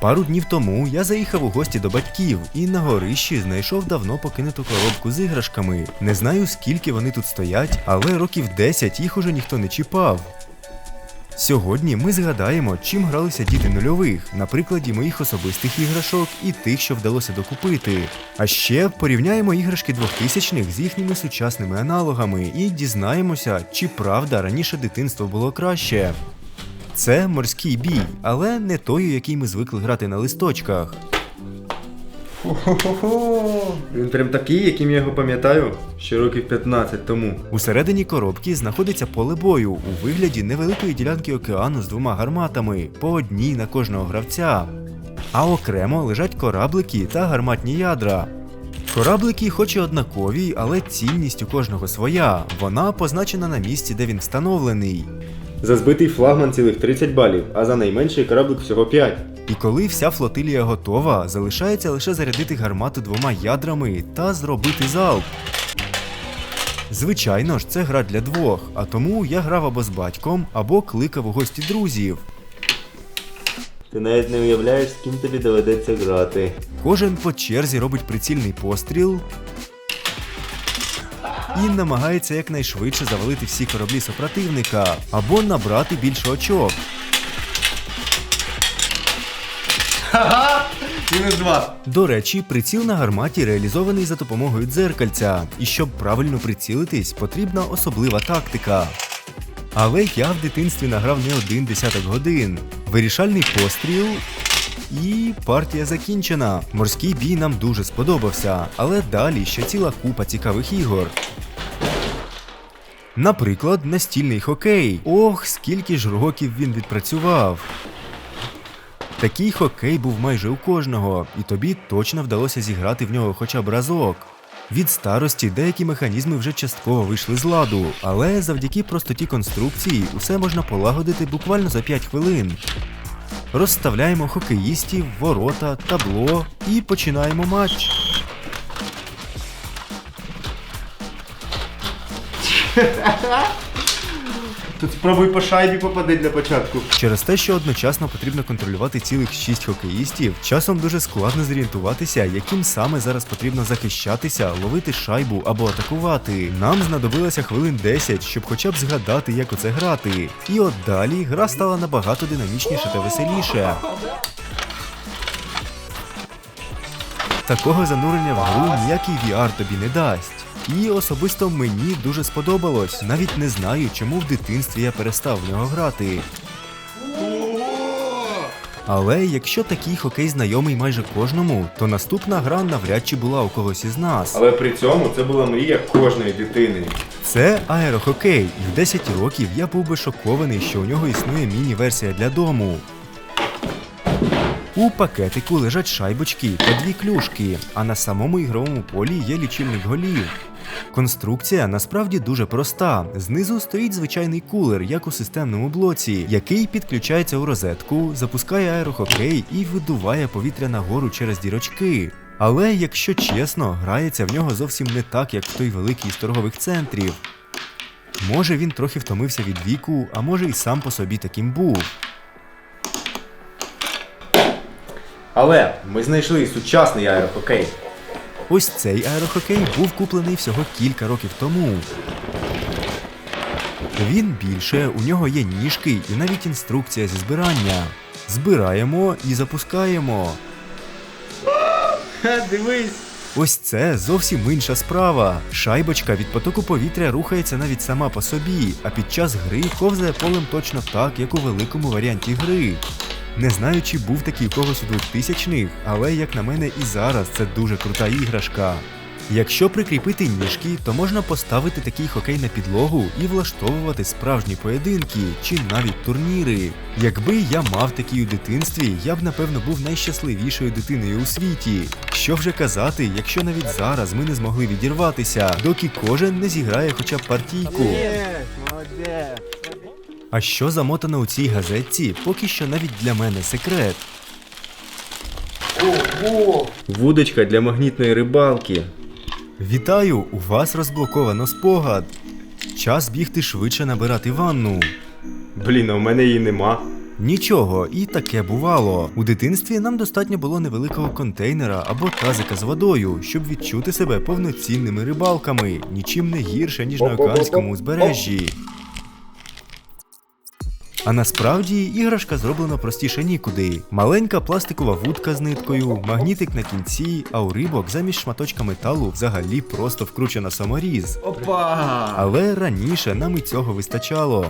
Пару днів тому я заїхав у гості до батьків і на горищі знайшов давно покинуту коробку з іграшками. Не знаю скільки вони тут стоять, але років 10 їх уже ніхто не чіпав. Сьогодні ми згадаємо, чим гралися діти нульових, на прикладі моїх особистих іграшок і тих, що вдалося докупити. А ще порівняємо іграшки 2000-х з їхніми сучасними аналогами і дізнаємося, чи правда раніше дитинство було краще. Це морський бій, але не той, який ми звикли грати на листочках. Хо-хо-хо! Він прям такий, яким я його пам'ятаю, ще років 15 тому. Усередині коробки знаходиться поле бою у вигляді невеликої ділянки океану з двома гарматами, по одній на кожного гравця. А окремо лежать кораблики та гарматні ядра. Кораблики хоч і однакові, але цінність у кожного своя. Вона позначена на місці, де він встановлений. За збитий флагман цілих 30 балів, а за найменший кораблик всього 5. І коли вся флотилія готова, залишається лише зарядити гармату двома ядрами та зробити залп. Звичайно ж, це гра для двох, а тому я грав або з батьком, або кликав у гості друзів. Ти навіть не уявляєш, з ким тобі доведеться грати. Кожен по черзі робить прицільний постріл і намагається якнайшвидше завалити всі кораблі супротивника або набрати більше очок. Мінус 2. До речі, приціл на гарматі реалізований за допомогою дзеркальця, і щоб правильно прицілитись, потрібна особлива тактика. Але я в дитинстві награв не один десяток годин. Вирішальний постріл. І партія закінчена. Морський бій нам дуже сподобався, але далі ще ціла купа цікавих ігор. Наприклад, настільний хокей. Ох, скільки ж років він відпрацював. Такий хокей був майже у кожного, і тобі точно вдалося зіграти в нього хоча б разок. Від старості деякі механізми вже частково вийшли з ладу, але завдяки простоті конструкції усе можна полагодити буквально за 5 хвилин. Розставляємо хокеїстів, ворота, табло і починаємо матч. Тут спробуй по шайбі попади для початку. Через те, що одночасно потрібно контролювати цілих 6 хокеїстів, часом дуже складно зорієнтуватися, яким саме зараз потрібно захищатися, ловити шайбу або атакувати. Нам знадобилося хвилин 10, щоб хоча б згадати, як оце грати. І от далі гра стала набагато динамічніше та веселіше. Такого занурення в гру ніякий VR тобі не дасть. І особисто мені дуже сподобалось. Навіть не знаю, чому в дитинстві я перестав в нього грати. Але якщо такий хокей знайомий майже кожному, то наступна гра навряд чи була у когось із нас. Але при цьому це була мрія кожної дитини. Це аерохокей, і в 10 років я був би шокований, що у нього існує міні-версія для дому. У пакетику лежать шайбочки та дві клюшки, а на самому ігровому полі є лічильник голів. Конструкція насправді дуже проста. Знизу стоїть звичайний кулер, як у системному блоці, який підключається у розетку, запускає аерохокей і видуває повітря нагору через дірочки. Але якщо чесно, грається в нього зовсім не так, як в той великий з торгових центрів. Може він трохи втомився від віку, а може і сам по собі таким був. Але ми знайшли сучасний аерохокей. Ось цей аерохокей був куплений всього кілька років тому. Він більше, у нього є ніжки і навіть інструкція зі збирання. Збираємо і запускаємо. Ха, дивись! Ось це зовсім інша справа. Шайбочка від потоку повітря рухається навіть сама по собі, а під час гри ковзає полем точно так, як у великому варіанті гри. Не знаю, чи був такий когось у 2000-х, але як на мене і зараз це дуже крута іграшка. Якщо прикріпити ніжки, то можна поставити такий хокей на підлогу і влаштовувати справжні поєдинки чи навіть турніри. Якби я мав такий у дитинстві, я б напевно був найщасливішою дитиною у світі. Що вже казати, якщо навіть зараз ми не змогли відірватися, доки кожен не зіграє хоча б партійку. А що замотано у цій газетці, поки що навіть для мене секрет. Ого! Вудочка для магнітної рибалки. Вітаю! У вас розблоковано спогад. Час бігти швидше набирати ванну. Блін, а у мене її нема. Нічого, і таке бувало. У дитинстві нам достатньо було невеликого контейнера або тазика з водою, щоб відчути себе повноцінними рибалками, нічим не гірше, ніж на океанському узбережжі. А насправді іграшка зроблена простіше нікуди. Маленька пластикова вудка з ниткою, магнітик на кінці, а у рибок замість шматочка металу взагалі просто вкручена саморіз. Опа! Але раніше нам і цього вистачало.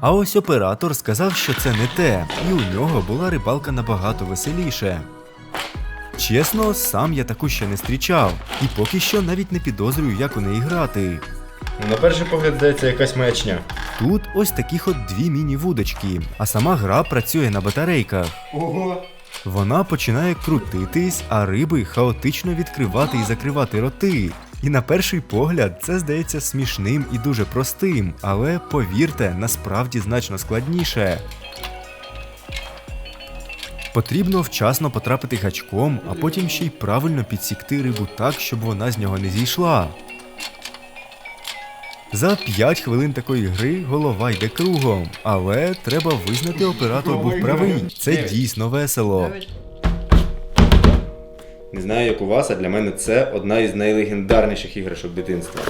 А ось оператор сказав, що це не те, і у нього була рибалка набагато веселіше. Чесно, сам я таку ще не зустрічав, і поки що навіть не підозрюю, як у неї грати. Ну, на перший погляд здається якась маячня. Тут ось таких от дві міні-вудочки, а сама гра працює на батарейках. Ого! Вона починає крутитись, а риби хаотично відкривати і закривати роти. І на перший погляд це здається смішним і дуже простим, але повірте, насправді значно складніше. Потрібно вчасно потрапити гачком, а потім ще й правильно підсікти рибу так, щоб вона з нього не зійшла. За 5 хвилин такої гри голова йде кругом, але треба визнати, оператор був правий. Це дійсно весело. Не знаю, як у вас, а для мене це одна із найлегендарніших іграшок дитинства.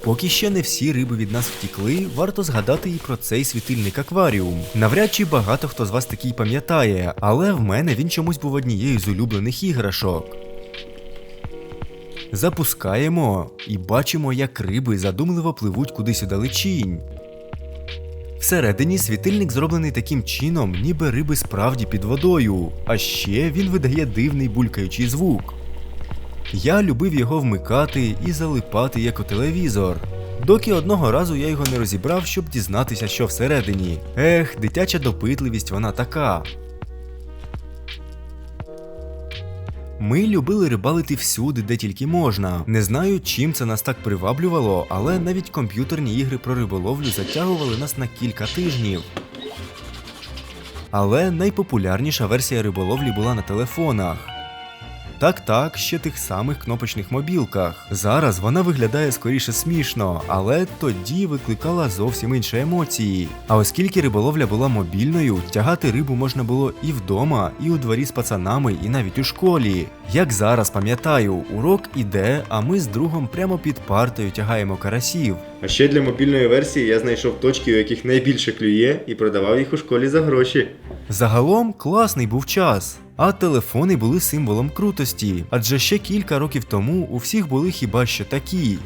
Поки ще не всі риби від нас втікли, варто згадати і про цей світильник акваріум. Навряд чи багато хто з вас такий пам'ятає, але в мене він чомусь був однією з улюблених іграшок. Запускаємо і бачимо, як риби задумливо пливуть кудись у далечінь. Всередині світильник зроблений таким чином, ніби риби справді під водою, а ще він видає дивний булькаючий звук. Я любив його вмикати і залипати як у телевізор. Доки одного разу я його не розібрав, щоб дізнатися, що всередині. Ех, дитяча допитливість вона така. Ми любили рибалити всюди, де тільки можна. Не знаю, чим це нас так приваблювало, але навіть комп'ютерні ігри про риболовлю затягували нас на кілька тижнів. Але найпопулярніша версія риболовлі була на телефонах. Так, так, ще тих самих кнопочних мобілках. Зараз вона виглядає скоріше смішно, але тоді викликала зовсім інші емоції. А оскільки риболовля була мобільною, тягати рибу можна було і вдома, і у дворі з пацанами, і навіть у школі. Як зараз пам'ятаю, урок іде, а ми з другом прямо під партою тягаємо карасів. А ще для мобільної версії я знайшов точки, у яких найбільше клює, і продавав їх у школі за гроші. Загалом класний був час. А телефони були символом крутості, адже ще кілька років тому у всіх були хіба що такі.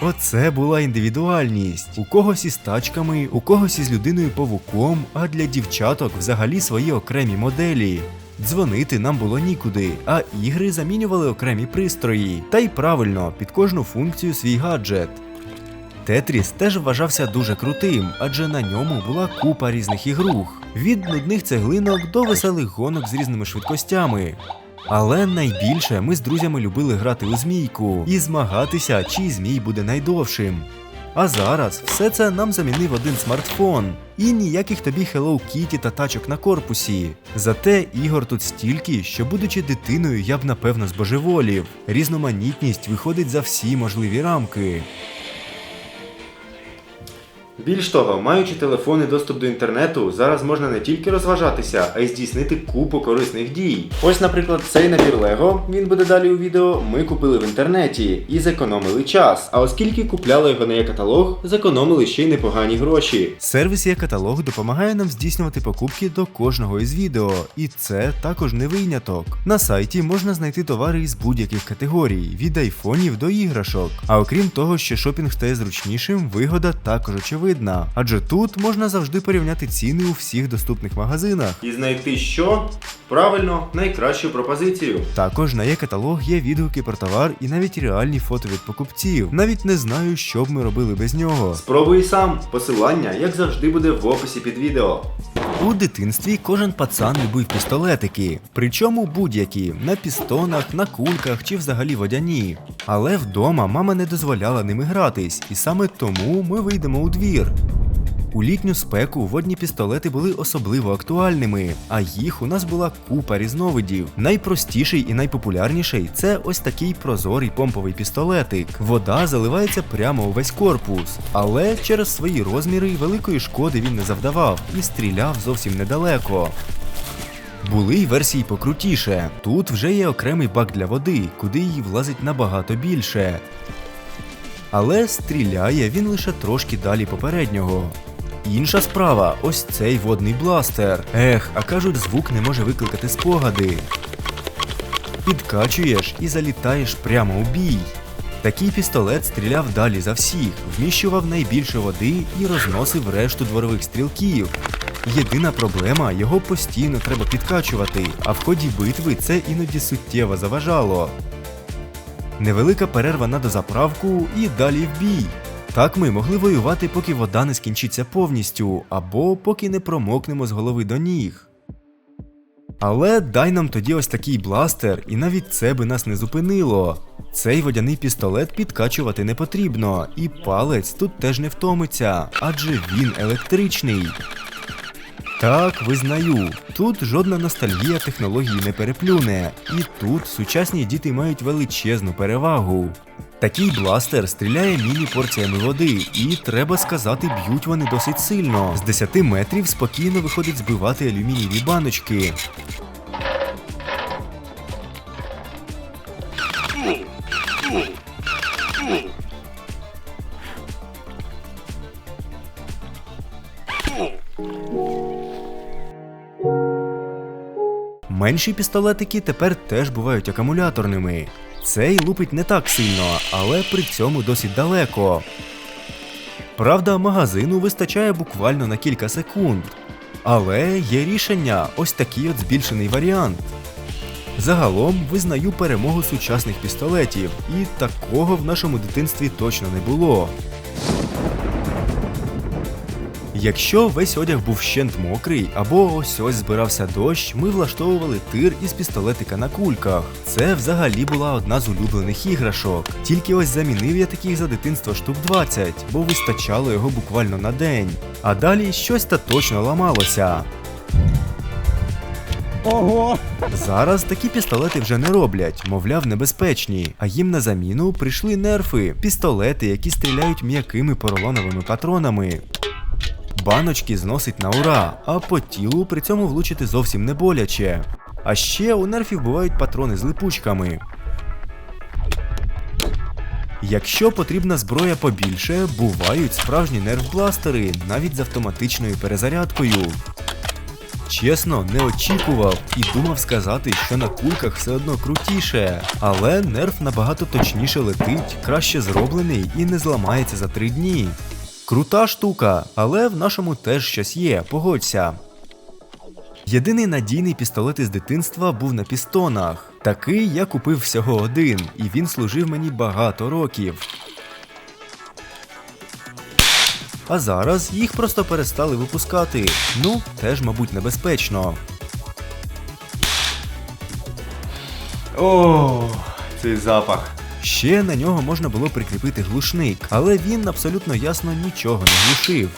Оце була індивідуальність. У когось із тачками, у когось із людиною павуком, а для дівчаток взагалі свої окремі моделі. Дзвонити нам було нікуди, а ігри замінювали окремі пристрої. Та й правильно, під кожну функцію свій гаджет. Тетріс теж вважався дуже крутим, адже на ньому була купа різних ігрух. Від нудних цеглинок до веселих гонок з різними швидкостями. Але найбільше ми з друзями любили грати у змійку і змагатися, чий змій буде найдовшим. А зараз все це нам замінив один смартфон. І ніяких тобі Hello Kitty та тачок на корпусі. Зате ігор тут стільки, що, будучи дитиною, я б напевно збожеволів. Різноманітність виходить за всі можливі рамки. Більш того, маючи телефон і доступ до інтернету, зараз можна не тільки розважатися, а й здійснити купу корисних дій. Ось, наприклад, цей набір Лего, він буде далі у відео, ми купили в інтернеті і зекономили час. А оскільки купляли його на є-каталог, зекономили ще й непогані гроші. Сервіс є каталог допомагає нам здійснювати покупки до кожного із відео, і це також не виняток. На сайті можна знайти товари із будь-яких категорій, від айфонів до іграшок. А окрім того, що шопінг стає зручнішим, вигода також очевидна, адже тут можна завжди порівняти ціни у всіх доступних магазинах. І знайти що? Правильно, найкращу пропозицію. Також на є каталог є відгуки про товар і навіть реальні фото від покупців. Навіть не знаю, що б ми робили без нього. Спробуй сам. Посилання, як завжди, буде в описі під відео. У дитинстві кожен пацан любив пістолетики, причому будь-які на пістонах, на кульках чи взагалі водяні. Але вдома мама не дозволяла ними гратись, і саме тому ми вийдемо у двір. У літню спеку водні пістолети були особливо актуальними, а їх у нас була купа різновидів. Найпростіший і найпопулярніший це ось такий прозорий помповий пістолетик. Вода заливається прямо у весь корпус, але через свої розміри великої шкоди він не завдавав і стріляв зовсім недалеко. Були й версії покрутіше. Тут вже є окремий бак для води, куди її влазить набагато більше. Але стріляє він лише трошки далі попереднього. Інша справа ось цей водний бластер. Ех, а кажуть, звук не може викликати спогади. Підкачуєш і залітаєш прямо у бій. Такий пістолет стріляв далі за всіх, вміщував найбільше води і розносив решту дворових стрілків. Єдина проблема його постійно треба підкачувати, а в ході битви це іноді суттєво заважало. Невелика перерва на дозаправку і далі в бій. Так ми могли воювати, поки вода не скінчиться повністю, або поки не промокнемо з голови до ніг. Але дай нам тоді ось такий бластер, і навіть це би нас не зупинило. Цей водяний пістолет підкачувати не потрібно, і палець тут теж не втомиться, адже він електричний. Так, визнаю, тут жодна ностальгія технології не переплюне, і тут сучасні діти мають величезну перевагу. Такий бластер стріляє міні-порціями води, і треба сказати, б'ють вони досить сильно. З 10 метрів спокійно виходить збивати алюмінієві баночки. Менші пістолетики тепер теж бувають акумуляторними. Цей лупить не так сильно, але при цьому досить далеко. Правда, магазину вистачає буквально на кілька секунд. Але є рішення ось такий от збільшений варіант. Загалом визнаю перемогу сучасних пістолетів, і такого в нашому дитинстві точно не було. Якщо весь одяг був щент мокрий або ось ось збирався дощ, ми влаштовували тир із пістолетика на кульках. Це взагалі була одна з улюблених іграшок. Тільки ось замінив я таких за дитинство штук 20, бо вистачало його буквально на день. А далі щось та точно ламалося. Ого! Зараз такі пістолети вже не роблять, мовляв, небезпечні, а їм на заміну прийшли нерфи, пістолети, які стріляють м'якими поролоновими патронами. Баночки зносить на ура, а по тілу при цьому влучити зовсім не боляче. А ще у нерфів бувають патрони з липучками. Якщо потрібна зброя побільше, бувають справжні нерф-бластери, навіть з автоматичною перезарядкою. Чесно, не очікував і думав сказати, що на кульках все одно крутіше, але нерф набагато точніше летить, краще зроблений і не зламається за три дні. Крута штука, але в нашому теж щось є, погодься. Єдиний надійний пістолет із дитинства був на пістонах. Такий я купив всього один, і він служив мені багато років. А зараз їх просто перестали випускати. Ну, теж, мабуть, небезпечно. О, цей запах. Ще на нього можна було прикріпити глушник, але він абсолютно ясно нічого не глушив.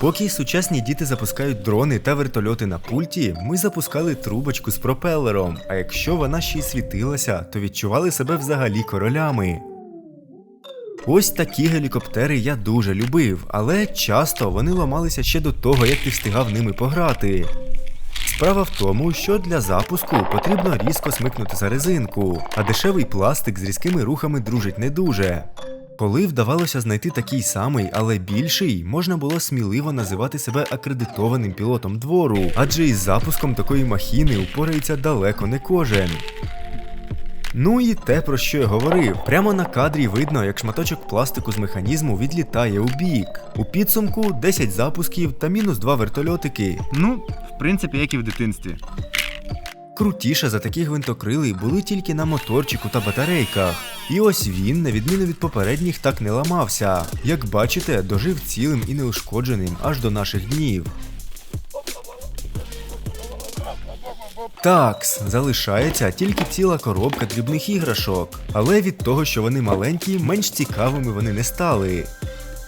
Поки сучасні діти запускають дрони та вертольоти на пульті, ми запускали трубочку з пропелером, а якщо вона ще й світилася, то відчували себе взагалі королями. Ось такі гелікоптери я дуже любив, але часто вони ламалися ще до того, як ти встигав ними пограти. Справа в тому, що для запуску потрібно різко смикнути за резинку, а дешевий пластик з різкими рухами дружить не дуже. Коли вдавалося знайти такий самий, але більший, можна було сміливо називати себе акредитованим пілотом двору, адже із запуском такої махіни упорається далеко не кожен. Ну і те, про що я говорив. Прямо на кадрі видно, як шматочок пластику з механізму відлітає у бік. У підсумку 10 запусків та мінус 2 вертольотики. Ну, в принципі, як і в дитинстві. Крутіше за такі гвинтокрили були тільки на моторчику та батарейках. І ось він, на відміну від попередніх, так не ламався. Як бачите, дожив цілим і неушкодженим аж до наших днів. Такс, залишається тільки ціла коробка дрібних іграшок, але від того, що вони маленькі, менш цікавими вони не стали.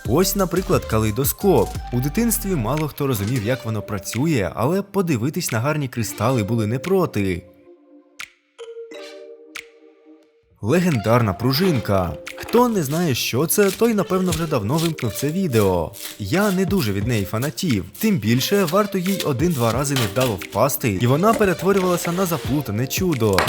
Ось, наприклад, калейдоскоп. У дитинстві мало хто розумів, як воно працює, але подивитись на гарні кристали були не проти. Легендарна пружинка. Хто не знає, що це, той напевно вже давно вимкнув це відео. Я не дуже від неї фанатів, тим більше варто їй один-два рази невдало впасти, і вона перетворювалася на заплутане чудо.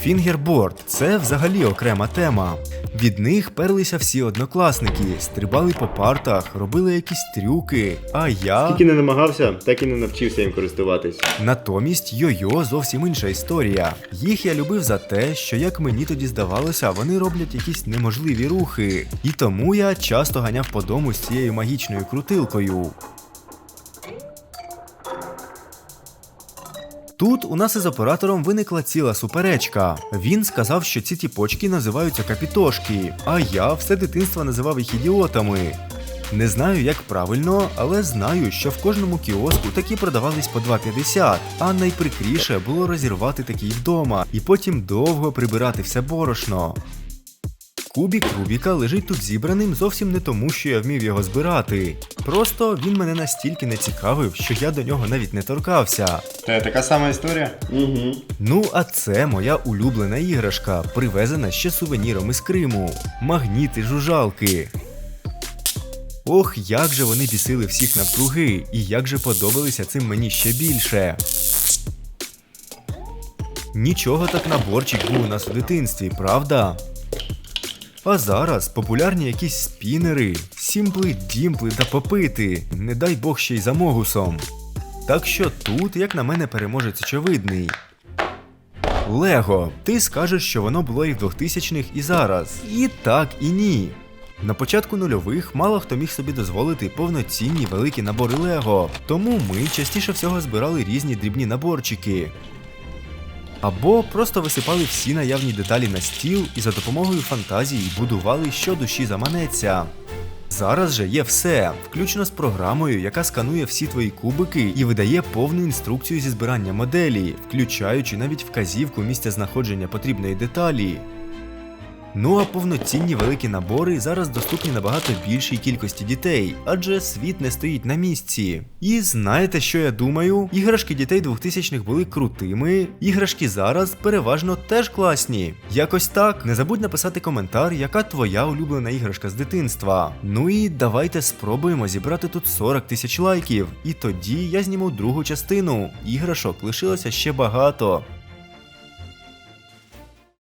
Фінгерборд це взагалі окрема тема. Від них перлися всі однокласники, стрибали по партах, робили якісь трюки. А я. Скільки не намагався, так і не навчився їм користуватись. Натомість йо-йо зовсім інша історія. Їх я любив за те, що як мені тоді здавалося, вони роблять якісь неможливі рухи. І тому я часто ганяв по дому з цією магічною крутилкою. Тут у нас із оператором виникла ціла суперечка. Він сказав, що ці тіпочки називаються капітошки, а я все дитинство називав їх ідіотами. Не знаю, як правильно, але знаю, що в кожному кіоску такі продавались по 2,50, а найприкріше було розірвати такий вдома і потім довго прибирати все борошно. Кубік Рубіка лежить тут зібраним зовсім не тому, що я вмів його збирати. Просто він мене настільки не цікавив, що я до нього навіть не торкався. Та така сама історія? Угу. Ну, а це моя улюблена іграшка, привезена ще сувеніром із Криму. Магніти жужалки. Ох, як же вони бісили всіх навкруги, і як же подобалися цим мені ще більше. Нічого так наборчик був у нас у дитинстві, правда? А зараз популярні якісь спінери, сімпли, дімпли та попити, не дай Бог ще й за могусом. Так що тут, як на мене, переможець очевидний. Лего, ти скажеш, що воно було і в 2000-х, і зараз. І так, і ні. На початку нульових мало хто міг собі дозволити повноцінні великі набори Лего, тому ми частіше всього збирали різні дрібні наборчики. Або просто висипали всі наявні деталі на стіл і за допомогою фантазії будували, що душі заманеться. Зараз же є все, включно з програмою, яка сканує всі твої кубики і видає повну інструкцію зі збирання моделі, включаючи навіть вказівку місця знаходження потрібної деталі. Ну а повноцінні великі набори зараз доступні набагато більшій кількості дітей, адже світ не стоїть на місці. І знаєте, що я думаю? Іграшки дітей 2000-х були крутими, іграшки зараз переважно теж класні. Якось так. Не забудь написати коментар, яка твоя улюблена іграшка з дитинства. Ну і давайте спробуємо зібрати тут 40 тисяч лайків. І тоді я зніму другу частину. Іграшок лишилося ще багато.